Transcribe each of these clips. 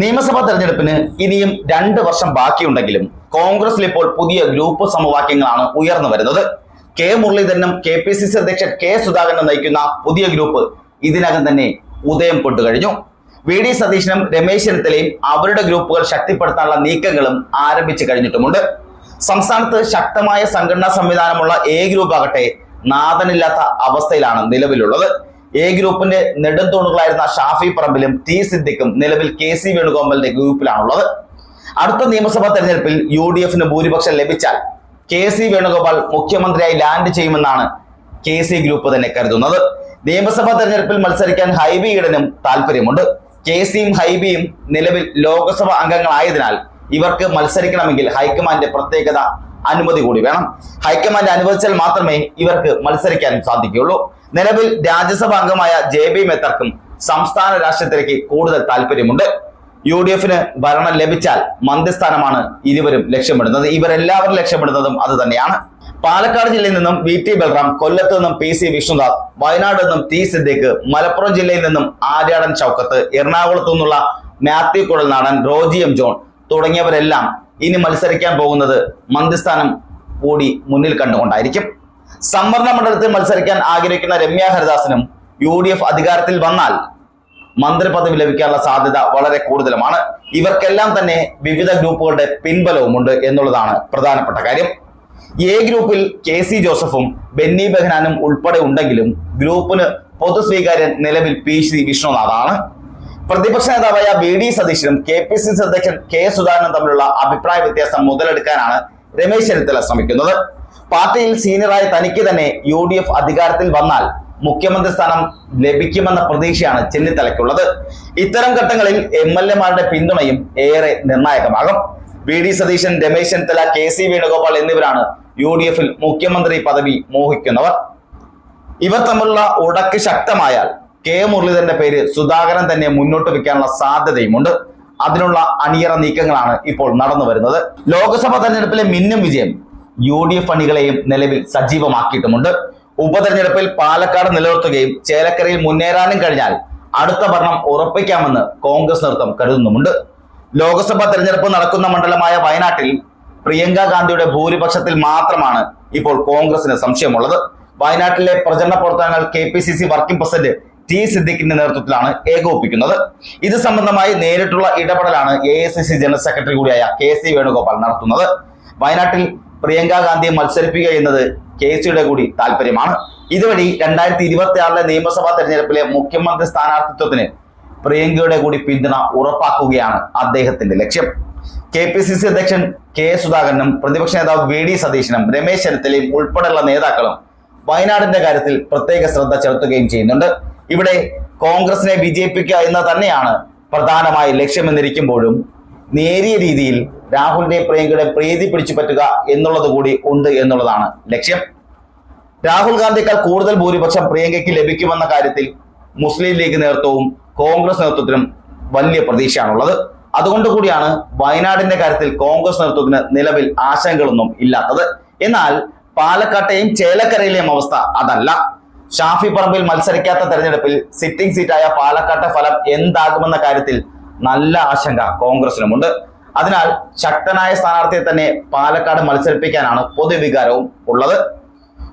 നിയമസഭാ തെരഞ്ഞെടുപ്പിന് ഇനിയും രണ്ട് വർഷം ബാക്കിയുണ്ടെങ്കിലും കോൺഗ്രസിൽ ഇപ്പോൾ പുതിയ ഗ്രൂപ്പ് സമവാക്യങ്ങളാണ് ഉയർന്നു വരുന്നത്. കെ മുരളീധരനും കെ പി സി സി അധ്യക്ഷൻ കെ സുധാകരനും നയിക്കുന്ന പുതിയ ഗ്രൂപ്പ് ഇതിനകം തന്നെ ഉദയം കൊണ്ടുകഴിഞ്ഞു വി ഡി സതീശനും രമേശ് ചെന്നിത്തലയും അവരുടെ ഗ്രൂപ്പുകൾ ശക്തിപ്പെടുത്താനുള്ള നീക്കങ്ങളും ആരംഭിച്ചു കഴിഞ്ഞിട്ടുമുണ്ട്. സംസ്ഥാനത്ത് ശക്തമായ സംഘടനാ സംവിധാനമുള്ള എ ഗ്രൂപ്പ് ആകട്ടെ നാഥനില്ലാത്ത അവസ്ഥയിലാണ് നിലവിലുള്ളത്. എ ഗ്രൂപ്പിന്റെ നെടുംതൂണുകളായിരുന്ന ഷാഫി പറമ്പിലും ടി സിദ്ദിഖും നിലവിൽ കെ സി വേണുഗോപാലിന്റെ ഗ്രൂപ്പിലാണുള്ളത്. അടുത്ത നിയമസഭാ തെരഞ്ഞെടുപ്പിൽ യു ഡി എഫിന് ഭൂരിപക്ഷം ലഭിച്ചാൽ കെ സി വേണുഗോപാൽ മുഖ്യമന്ത്രിയായി ലാൻഡ് ചെയ്യുമെന്നാണ് കെ സി ഗ്രൂപ്പ് തന്നെ കരുതുന്നത്. നിയമസഭാ തെരഞ്ഞെടുപ്പിൽ മത്സരിക്കാൻ ഹൈബി ഈഡനും താല്പര്യമുണ്ട് കെ സിയും ഹൈബിയും നിലവിൽ ലോക്സഭാ അംഗങ്ങളായതിനാൽ ഇവർക്ക് മത്സരിക്കണമെങ്കിൽ ഹൈക്കമാൻഡ് പ്രത്യേകത അനുമതി കൂടി വേണം. ഹൈക്കമാൻഡ് അനുവദിച്ചാൽ മാത്രമേ ഇവർക്ക് മത്സരിക്കാൻ സാധിക്കുകയുള്ളൂ. നിലവിൽ രാജ്യസഭാ അംഗമായ ജെ ബി മെത്തർക്കും സംസ്ഥാന രാഷ്ട്രീയത്തിലേക്ക് കൂടുതൽ താല്പര്യമുണ്ട്. യു ഡി എഫിന് ഭരണം ലഭിച്ചാൽ മന്ത്രിസ്ഥാനമാണ് ഇരുവരും ലക്ഷ്യമിടുന്നത്. ഇവരെല്ലാവരും ലക്ഷ്യമിടുന്നതും അത് തന്നെയാണ്. പാലക്കാട് ജില്ലയിൽ നിന്നും വി ടി ബൽറാം കൊല്ലത്ത് നിന്നും പി സി വിഷ്ണുദാസ് വയനാട് നിന്നും ടി സിദ്ദിഖ് മലപ്പുറം ജില്ലയിൽ നിന്നും ആര്യാടൻ ചൗക്കത്ത് എറണാകുളത്തു നിന്നുള്ള മാത്യു കുഴൽനാടൻ റോജി എം ജോൺ തുടങ്ങിയവരെല്ലാം ഇനി മത്സരിക്കാൻ പോകുന്നത് മന്ത്രിസ്ഥാനം കൂടി മുന്നിൽ കണ്ടുകൊണ്ടായിരിക്കും. സംവരണ മണ്ഡലത്തിൽ മത്സരിക്കാൻ ആഗ്രഹിക്കുന്ന രമ്യ ഹരിദാസിനും യു ഡി എഫ് അധികാരത്തിൽ വന്നാൽ മന്ത്രിപദവി ലഭിക്കാനുള്ള സാധ്യത വളരെ കൂടുതലുമാണ്. ഇവർക്കെല്ലാം തന്നെ വിവിധ ഗ്രൂപ്പുകളുടെ പിൻബലവുമുണ്ട് എന്നുള്ളതാണ് പ്രധാനപ്പെട്ട കാര്യം. എ ഗ്രൂപ്പിൽ കെ സി ജോസഫും ബെന്നി ബെഹനാനും ഉൾപ്പെടെ ഉണ്ടെങ്കിലും ഗ്രൂപ്പിന് പൊതു സ്വീകാര്യൻ നിലവിൽ പി സി വിഷ്ണുനാഥാണ്. പ്രതിപക്ഷ നേതാവായ ബി ഡി സതീശനും കെ പി സി സി അധ്യക്ഷൻ കെ സുധാകരനും തമ്മിലുള്ള അഭിപ്രായ വ്യത്യാസം മുതലെടുക്കാനാണ് രമേശ് ചെന്നിത്തല ശ്രമിക്കുന്നത്. പാർട്ടിയിൽ സീനിയറായി തനിക്ക് തന്നെ യു ഡി എഫ് അധികാരത്തിൽ വന്നാൽ മുഖ്യമന്ത്രി സ്ഥാനം ലഭിക്കുമെന്ന പ്രതീക്ഷയാണ് ചെന്നിത്തലയ്ക്കുള്ളത്. ഇത്തരം ഘട്ടങ്ങളിൽ എം എൽ എമാരുടെ പിന്തുണയും ഏറെ നിർണായകമാകും. V D Satheesan Ramesh Chennithala K C Venugopal എന്നിവരാണ് യു ഡി എഫിൽ മുഖ്യമന്ത്രി പദവി മോഹിക്കുന്നവർ. ഇവർ തമ്മിലുള്ള ഉടക്ക് ശക്തമായാൽ കെ മുരളീധരന്റെ പേര് സുധാകരൻ തന്നെ മുന്നോട്ട് വെക്കാനുള്ള സാധ്യതയുമുണ്ട്. അതിനുള്ള അണിയറ നീക്കങ്ങളാണ് ഇപ്പോൾ നടന്നു വരുന്നത്. ലോക്സഭാ തെരഞ്ഞെടുപ്പിലെ മിന്നും വിജയം യു ഡി എഫ് അണികളെയും നിലവിൽ സജീവമാക്കിയിട്ടുമുണ്ട്. ഉപതെരഞ്ഞെടുപ്പിൽ പാലക്കാട് നിലനിർത്തുകയും ചേലക്കരയിൽ മുന്നേറാനും കഴിഞ്ഞാൽ അടുത്ത ഭരണം ഉറപ്പിക്കാമെന്ന് കോൺഗ്രസ് നേതൃത്വം കരുതുന്നുമുണ്ട്. ലോക്സഭാ തെരഞ്ഞെടുപ്പ് നടക്കുന്ന മണ്ഡലമായ വയനാട്ടിൽ പ്രിയങ്ക ഗാന്ധിയുടെ ഭൂരിപക്ഷത്തിൽ മാത്രമാണ് ഇപ്പോൾ കോൺഗ്രസിന് സംശയമുള്ളത്. വയനാട്ടിലെ പ്രചരണ പ്രവർത്തനങ്ങൾ കെ വർക്കിംഗ് പ്രസിഡന്റ് ടി സിദ്ദിഖിന്റെ നേതൃത്വത്തിലാണ് ഏകോപിക്കുന്നത് ഇത് സംബന്ധമായി നേരിട്ടുള്ള ഇടപെടലാണ് എ ജനറൽ സെക്രട്ടറി കൂടിയായ കെ സി വേണുഗോപാൽ നടത്തുന്നത്. വയനാട്ടിൽ പ്രിയങ്ക ഗാന്ധിയെ മത്സരിപ്പിക്കുക എന്നത് കെ സിയുടെ കൂടി താല്പര്യമാണ്. ഇതുവഴി രണ്ടായിരത്തി ഇരുപത്തി ആറിലെ നിയമസഭാ തെരഞ്ഞെടുപ്പിലെ മുഖ്യമന്ത്രി സ്ഥാനാർത്ഥിത്വത്തിന് പ്രിയങ്കയുടെ കൂടി പിന്തുണ ഉറപ്പാക്കുകയാണ് അദ്ദേഹത്തിന്റെ ലക്ഷ്യം. കെ പി സി സി അധ്യക്ഷൻ കെ സുധാകരനും പ്രതിപക്ഷ നേതാവ് വി ഡി സതീശനും രമേശ് ചെന്നിത്തലയും ഉൾപ്പെടെയുള്ള നേതാക്കളും വയനാടിന്റെ കാര്യത്തിൽ പ്രത്യേക ശ്രദ്ധ ചെലുത്തുകയും ചെയ്യുന്നുണ്ട്. ഇവിടെ കോൺഗ്രസിനെ വിജയിപ്പിക്കുക എന്ന് തന്നെയാണ് പ്രധാനമായി ലക്ഷ്യമെന്നിരിക്കുമ്പോഴും നേരിയ രീതിയിൽ രാഹുലിന്റെ പ്രിയങ്കയുടെ പ്രീതി പിടിച്ചു പറ്റുക എന്നുള്ളത് കൂടി ഉണ്ട് എന്നുള്ളതാണ് ലക്ഷ്യം. രാഹുൽ ഗാന്ധിക്കാൾ കൂടുതൽ ഭൂരിപക്ഷം പ്രിയങ്കയ്ക്ക് ലഭിക്കുമെന്ന കാര്യത്തിൽ മുസ്ലിം ലീഗ് നേതൃത്വവും കോൺഗ്രസ് നേതൃത്വത്തിനും വലിയ പ്രതീക്ഷയാണുള്ളത്. അതുകൊണ്ട് കൂടിയാണ് വയനാടിന്റെ കാര്യത്തിൽ കോൺഗ്രസ് നേതൃത്വത്തിന് നിലവിൽ ആശങ്കകളൊന്നും ഇല്ലാത്തത്. എന്നാൽ പാലക്കാട്ടെയും ചേലക്കരയിലെയും അവസ്ഥ അതല്ല. ഷാഫി പറമ്പിൽ മത്സരിക്കാത്ത തെരഞ്ഞെടുപ്പിൽ സിറ്റിംഗ് സീറ്റായ പാലക്കാട്ടെ ഫലം എന്താകുമെന്ന കാര്യത്തിൽ നല്ല ആശങ്ക കോൺഗ്രസിനുമുണ്ട്. അതിനാൽ ശക്തനായ സ്ഥാനാർത്ഥിയെ തന്നെ പാലക്കാട് മത്സരിപ്പിക്കാനാണ് പൊതുവികാരവും ഉള്ളത്.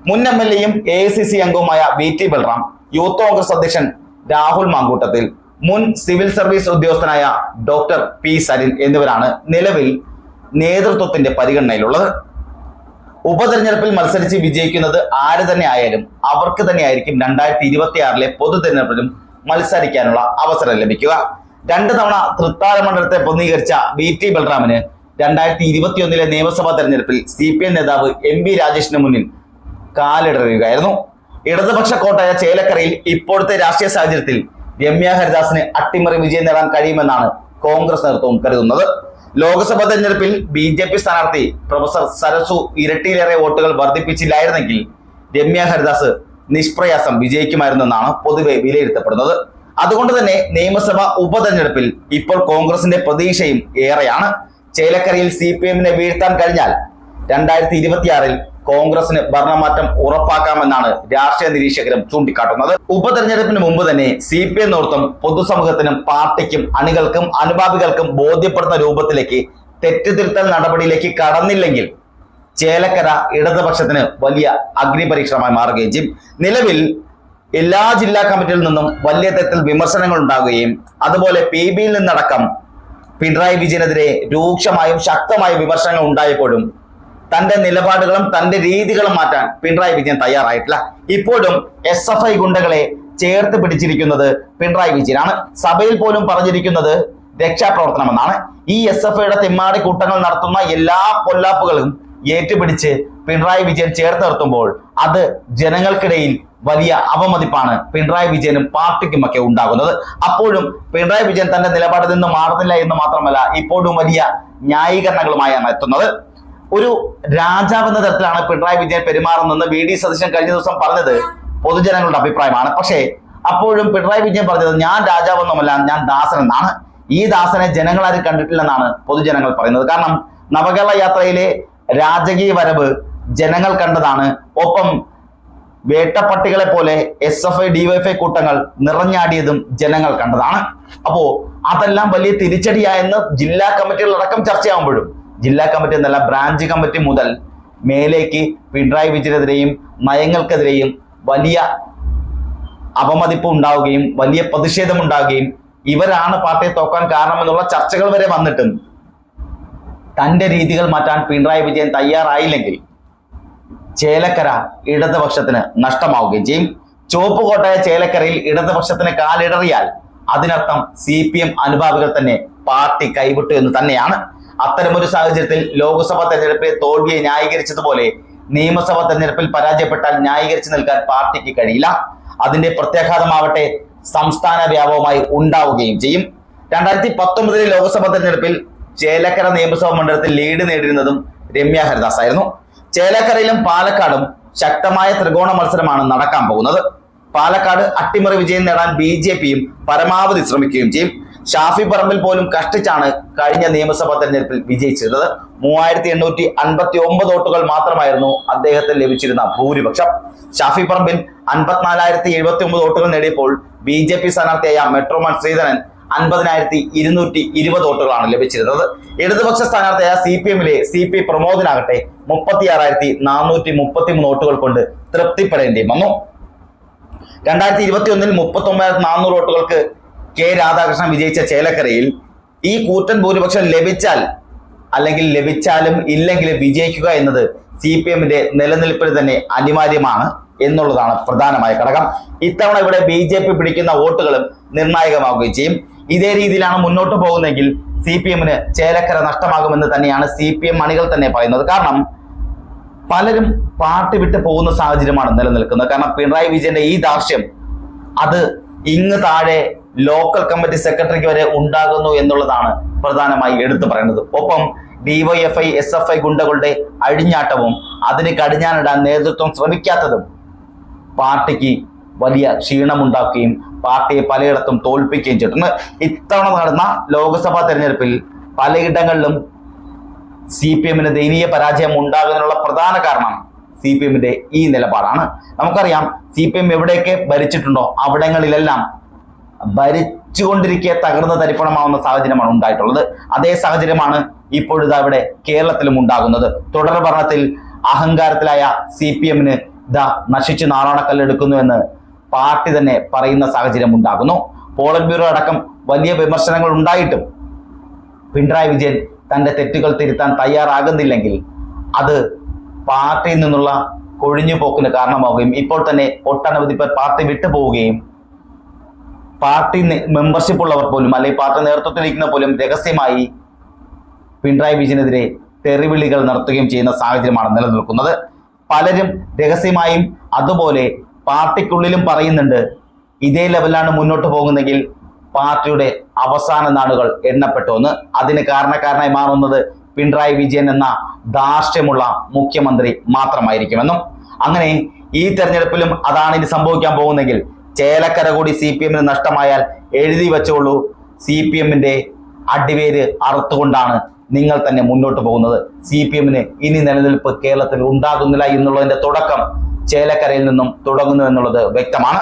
മുൻ എം എൽ എയും എ സി സി അംഗവുമായ V T Balram youth Congress അധ്യക്ഷൻ രാഹുൽ മാങ്കൂട്ടത്തിൽ മുൻ സിവിൽ സർവീസ് ഉദ്യോഗസ്ഥനായ ഡോക്ടർ പി സരിൻ എന്നിവരാണ് നിലവിൽ നേതൃത്വത്തിന്റെ പരിഗണനയിലുള്ളത്. ഉപതെരഞ്ഞെടുപ്പിൽ മത്സരിച്ച് വിജയിക്കുന്നത് ആര് തന്നെ ആയാലും അവർക്ക് തന്നെയായിരിക്കും രണ്ടായിരത്തി ഇരുപത്തി ആറിലെ പൊതു തെരഞ്ഞെടുപ്പിലും മത്സരിക്കാനുള്ള അവസരം ലഭിക്കുക. രണ്ട് തവണ തൃത്താല മണ്ഡലത്തെ പ്രതിനിധീകരിച്ച വി ടി ബൽറാമിന് രണ്ടായിരത്തി ഇരുപത്തിയൊന്നിലെ നിയമസഭാ തെരഞ്ഞെടുപ്പിൽ സി പി എം നേതാവ് എം വി രാജേഷിന് മുന്നിൽ കാലിടറിയുകയായിരുന്നു ഇടതുപക്ഷ കോട്ടയ ചേലക്കരയിൽ ഇപ്പോഴത്തെ രാഷ്ട്രീയ സാഹചര്യത്തിൽ രമ്യ ഹരിദാസിന് അട്ടിമറി വിജയം നേടാൻ കഴിയുമെന്നാണ് കോൺഗ്രസ് നേതൃത്വം കരുതുന്നത്. ലോക്സഭാ തെരഞ്ഞെടുപ്പിൽ ബി ജെ പി സ്ഥാനാർത്ഥി പ്രൊഫസർ സരസു ഇരട്ടിയിലേറെ വോട്ടുകൾ വർദ്ധിപ്പിച്ചില്ലായിരുന്നെങ്കിൽ രമ്യ ഹരിദാസ് നിഷ്പ്രയാസം വിജയിക്കുമായിരുന്നെന്നാണ് പൊതുവെ വിലയിരുത്തപ്പെടുന്നത്. അതുകൊണ്ട് തന്നെ നിയമസഭാ ഉപതെരഞ്ഞെടുപ്പിൽ ഇപ്പോൾ കോൺഗ്രസിന്റെ പ്രതീക്ഷയും ഏറെയാണ്. ചേലക്കരയിൽ സി പി എമ്മിനെ വീഴ്ത്താൻ കഴിഞ്ഞാൽ രണ്ടായിരത്തി ഇരുപത്തിയാറിൽ കോൺഗ്രസിന് ഭരണമാറ്റം ഉറപ്പാക്കാമെന്നാണ് രാഷ്ട്രീയ നിരീക്ഷകരും ചൂണ്ടിക്കാട്ടുന്നത്. ഉപതെരഞ്ഞെടുപ്പിന് മുമ്പ് തന്നെ സി പി എം നേതൃത്വം പൊതുസമൂഹത്തിനും പാർട്ടിക്കും അണികൾക്കും അനുഭാവികൾക്കും ബോധ്യപ്പെടുന്ന രൂപത്തിലേക്ക് തെറ്റുതിരുത്തൽ നടപടിയിലേക്ക് കടന്നില്ലെങ്കിൽ ചേലക്കര ഇടതുപക്ഷത്തിന് വലിയ അഗ്നിപരീക്ഷണമായി മാറുകയും ചെയ്യും. നിലവിൽ എല്ലാ ജില്ലാ കമ്മിറ്റിയിൽ നിന്നും വലിയ തരത്തിൽ വിമർശനങ്ങൾ ഉണ്ടാകുകയും അതുപോലെ പി ബിയിൽ നിന്നടക്കം പിണറായി വിജയനെതിരെ രൂക്ഷമായും ശക്തമായ വിമർശനങ്ങൾ ഉണ്ടായപ്പോഴും തന്റെ നിലപാടുകളും തന്റെ രീതികളും മാറ്റാൻ പിണറായി വിജയൻ തയ്യാറായിട്ടില്ല. ഇപ്പോഴും എസ് എഫ് ഐ ഗുണ്ടകളെ ചേർത്ത് പിടിച്ചിരിക്കുന്നത് പിണറായി വിജയനാണ്. സഭയിൽ പോലും പറഞ്ഞിരിക്കുന്നത് രക്ഷാപ്രവർത്തനമെന്നാണ്. ഈ എസ് എഫ് ഐയുടെ തെമ്മാടി കൂട്ടങ്ങൾ നടത്തുന്ന എല്ലാ പൊല്ലാപ്പുകളും ഏറ്റുപിടിച്ച് പിണറായി വിജയൻ ചേർത്ത് നിർത്തുമ്പോൾ അത് ജനങ്ങൾക്കിടയിൽ വലിയ അവമതിപ്പാണ് പിണറായി വിജയനും പാർട്ടിക്കുമൊക്കെ ഉണ്ടാകുന്നത്. അപ്പോഴും പിണറായി വിജയൻ തന്റെ നിലപാടിൽ നിന്ന് മാറുന്നില്ല എന്ന് മാത്രമല്ല ഇപ്പോഴും വലിയ ന്യായീകരണങ്ങളുമായാണ് എത്തുന്നത്. ഒരു രാജാവ് എന്ന തരത്തിലാണ് പിണറായി വിജയൻ പെരുമാറുന്നതെന്ന് വി ഡി സതീശൻ കഴിഞ്ഞ ദിവസം പറഞ്ഞത് പൊതുജനങ്ങളുടെ അഭിപ്രായമാണ്. പക്ഷേ അപ്പോഴും പിണറായി വിജയൻ പറഞ്ഞത് ഞാൻ രാജാവൊന്നുമല്ല ഞാൻ ദാസൻ എന്നാണ്. ഈ ദാസനെ ജനങ്ങളാരും കണ്ടിട്ടില്ലെന്നാണ് പൊതുജനങ്ങൾ പറയുന്നത്. കാരണം നവകേരള യാത്രയിലെ രാജകീയ വരവ് ജനങ്ങൾ കണ്ടതാണ്. ഒപ്പം വേട്ടപ്പട്ടികളെ പോലെ എസ് എഫ് ഐ ഡിവൈഎഫ്ഐ കൂട്ടങ്ങൾ നിറഞ്ഞാടിയതും ജനങ്ങൾ കണ്ടതാണ്. അപ്പോ അതെല്ലാം വലിയ തിരിച്ചടിയായെന്ന് ജില്ലാ കമ്മിറ്റികളടക്കം ചർച്ചയാകുമ്പോഴും ജില്ലാ കമ്മിറ്റി എന്നല്ല ബ്രാഞ്ച് കമ്മിറ്റി മുതൽ മേലേക്ക് പിണറായി വിജയനെതിരെയും നയങ്ങൾക്കെതിരെയും വലിയ അപമതിപ്പ് ഉണ്ടാവുകയും വലിയ പ്രതിഷേധം ഉണ്ടാവുകയും ഇവരാണ് പാർട്ടിയെ തോക്കാൻ കാരണമെന്നുള്ള ചർച്ചകൾ വരെ വന്നിട്ടുണ്ട്. തന്റെ രീതികൾ മാറ്റാൻ പിണറായി വിജയൻ തയ്യാറായില്ലെങ്കിൽ ചേലക്കര ഇടതുപക്ഷത്തിന് നഷ്ടമാവുകയും ചെയ്യും. ചുവപ്പ് കോട്ടയ ചേലക്കരയിൽ ഇടതുപക്ഷത്തിന് കാലിടറിയാൽ അതിനർത്ഥം സി പി എം അനുഭാവികൾ തന്നെ പാർട്ടി കൈവിട്ടു എന്ന് തന്നെയാണ്. അത്തരമൊരു സാഹചര്യത്തിൽ ലോക്സഭാ തെരഞ്ഞെടുപ്പിൽ തോൽവിയെ ന്യായീകരിച്ചതുപോലെ നിയമസഭാ തെരഞ്ഞെടുപ്പിൽ പരാജയപ്പെട്ടാൽ ന്യായീകരിച്ചു നിൽക്കാൻ പാർട്ടിക്ക് കഴിയില്ല. അതിന്റെ പ്രത്യാഘാതമാവട്ടെ സംസ്ഥാന വ്യാപകമായി ഉണ്ടാവുകയും ചെയ്യും. രണ്ടായിരത്തി പത്തൊമ്പതിലെ ലോക്സഭാ തെരഞ്ഞെടുപ്പിൽ ചേലക്കര നിയമസഭാ മണ്ഡലത്തിൽ ലീഡ് നേടിയിരുന്നതും രമ്യ ഹരിദാസ് ആയിരുന്നു ചേലക്കരയിലും പാലക്കാടും ശക്തമായ ത്രികോണ മത്സരമാണ് നടക്കാൻ പോകുന്നത്. പാലക്കാട് അട്ടിമറി വിജയം നേടാൻ ബി ജെ പിയും പരമാവധി ശ്രമിക്കുകയും ചെയ്യും. ഷാഫി പറമ്പിൽ പോലും കഷ്ടിച്ചാണ് കഴിഞ്ഞ നിയമസഭാ തെരഞ്ഞെടുപ്പിൽ വിജയിച്ചിരുന്നത്. മൂവായിരത്തി എണ്ണൂറ്റി അൻപത്തി ഒമ്പത് വോട്ടുകൾ മാത്രമായിരുന്നു അദ്ദേഹത്തിന് ലഭിച്ചിരുന്ന ഭൂരിപക്ഷം. ഷാഫി പറമ്പിൽ അൻപത്തിനാലായിരത്തി എഴുപത്തി ഒമ്പത് വോട്ടുകൾ നേടിയപ്പോൾ ബി ജെ പി സ്ഥാനാർത്ഥിയായ മെട്രോമാൻ ശ്രീധരൻ അൻപതിനായിരത്തി ഇരുന്നൂറ്റി ഇരുപത് വോട്ടുകളാണ് ലഭിച്ചിരുന്നത്. ഇടതുപക്ഷ സ്ഥാനാർത്ഥിയായ സി പി എമ്മിലെ സി പി പ്രമോദിനാകട്ടെ മുപ്പത്തി ആറായിരത്തി നാനൂറ്റി മുപ്പത്തി മൂന്ന് വോട്ടുകൾ കൊണ്ട് തൃപ്തിപ്പെടേണ്ടി വന്നു. രണ്ടായിരത്തി ഇരുപത്തി ഒന്നിൽ മുപ്പത്തി ഒമ്പതിനായിരത്തി നാനൂറ് വോട്ടുകൾക്ക് കെ രാധാകൃഷ്ണൻ വിജയിച്ച ചേലക്കരയിൽ ഈ കൂറ്റൻ ഭൂരിപക്ഷം ലഭിച്ചാൽ അല്ലെങ്കിൽ ലഭിച്ചാലും ഇല്ലെങ്കിലും വിജയിക്കുക എന്നത് സി പി എമ്മിന്റെ നിലനിൽപ്പിന് തന്നെ അനിവാര്യമാണ് എന്നുള്ളതാണ് പ്രധാനമായ ഘടകം. ഇത്തവണ ഇവിടെ ബി ജെ പി പിടിക്കുന്ന വോട്ടുകളും നിർണായകമാവുകയും ചെയ്യും. ഇതേ രീതിയിലാണ് മുന്നോട്ട് പോകുന്നതെങ്കിൽ സി പി എമ്മിന് ചേലക്കര നഷ്ടമാകുമെന്ന് തന്നെയാണ് സി പി എം അണികൾ തന്നെ പറയുന്നത്. കാരണം പലരും പാർട്ടി വിട്ട് പോകുന്ന സാഹചര്യമാണ് നിലനിൽക്കുന്നത്. കാരണം പിണറായി വിജയന്റെ ഈ ദാർഷ്യം അത് ഇങ്ങ് താഴെ ലോക്കൽ കമ്മിറ്റി സെക്രട്ടറിക്ക് വരെ ഉണ്ടാകുന്നു എന്നുള്ളതാണ് പ്രധാനമായി എടുത്തു പറയുന്നത് ഒപ്പം ഡിവൈഎഫ്ഐ എസ് എഫ് ഐ ഗുണ്ടകളുടെ അഴിഞ്ഞാട്ടവും അതിന് കടിഞ്ഞാനിടാൻ നേതൃത്വം ശ്രമിക്കാത്തതും പാർട്ടിക്ക് വലിയ ക്ഷീണമുണ്ടാക്കുകയും പാർട്ടിയെ പലയിടത്തും തോൽപ്പിക്കുകയും ചെയ്തിട്ടുണ്ട് ഇത്തവണ നടന്ന ലോക്സഭാ തെരഞ്ഞെടുപ്പിൽ പലയിടങ്ങളിലും സി പി എമ്മിന് ദയനീയ പരാജയം ഉണ്ടാകുന്നതിനുള്ള പ്രധാന കാരണം സി പി എമ്മിന്റെ ഈ നിലപാടാണ്. നമുക്കറിയാം സി പി എം എവിടെയൊക്കെ ഭരിച്ചിട്ടുണ്ടോ അവിടങ്ങളിലെല്ലാം ഭരിച്ചുകൊണ്ടിരിക്കെ തകർന്ന തരിപ്പണമാവുന്ന സാഹചര്യമാണ് ഉണ്ടായിട്ടുള്ളത്. അതേ സാഹചര്യമാണ് ഇപ്പോഴിതാ ഇവിടെ കേരളത്തിലും ഉണ്ടാകുന്നത്. തുടർ ഭരണത്തിൽ അഹങ്കാരത്തിലായ സി പി എമ്മിന് ഇതാ നശിച്ച് നാറാണക്കല്ലെടുക്കുന്നു എന്ന് പാർട്ടി തന്നെ പറയുന്ന സാഹചര്യം ഉണ്ടാകുന്നു. പോളിറ്റ് ബ്യൂറോ അടക്കം വലിയ വിമർശനങ്ങൾ ഉണ്ടായിട്ടും പിണറായി വിജയൻ തന്റെ തെറ്റുകൾ തിരുത്താൻ തയ്യാറാകുന്നില്ലെങ്കിൽ അത് പാർട്ടിയിൽ നിന്നുള്ള കൊഴിഞ്ഞുപോക്കിന് കാരണമാവുകയും ഇപ്പോൾ തന്നെ ഒട്ടനവധി പേർ പാർട്ടി വിട്ടുപോവുകയും പാർട്ടി മെമ്പർഷിപ്പ് ഉള്ളവർ പോലും അല്ലെങ്കിൽ പാർട്ടി നേതൃത്വത്തിലിരിക്കുന്ന പോലും രഹസ്യമായി പിണറായി വിജയനെതിരെ തെറിവിളികൾ നടത്തുകയും ചെയ്യുന്ന സാഹചര്യമാണ് നിലനിൽക്കുന്നത്. പലരും രഹസ്യമായും അതുപോലെ പാർട്ടിക്കുള്ളിലും പറയുന്നുണ്ട് ഇതേ ലെവലാണ് മുന്നോട്ട് പോകുന്നെങ്കിൽ പാർട്ടിയുടെ അവസാന നാളുകൾ എണ്ണപ്പെട്ടു എന്ന്. അതിന് കാരണക്കാരനായി മാറുന്നത് പിണറായി വിജയൻ എന്ന ധാർഷ്ട്യമുള്ള മുഖ്യമന്ത്രി മാത്രമായിരിക്കുമെന്നും. അങ്ങനെ ഈ തെരഞ്ഞെടുപ്പിലും അതാണ് ഇനി സംഭവിക്കാൻ പോകുന്നെങ്കിൽ ചേലക്കര കൂടി സി പി എമ്മിന് നഷ്ടമായാൽ എഴുതി വെച്ചോളൂ. സി പി എമ്മിന്റെ അടിവേര് അറുത്തുകൊണ്ടാണ് നിങ്ങൾ തന്നെ മുന്നോട്ട് പോകുന്നത്. സി പി എമ്മിന് ഇനി നിലനിൽപ്പ് കേരളത്തിൽ ഉണ്ടാകുന്നില്ല എന്നുള്ളതിന്റെ തുടക്കം ചേലക്കരയിൽ നിന്നും തുടങ്ങുന്നു എന്നുള്ളത് വ്യക്തമാണ്.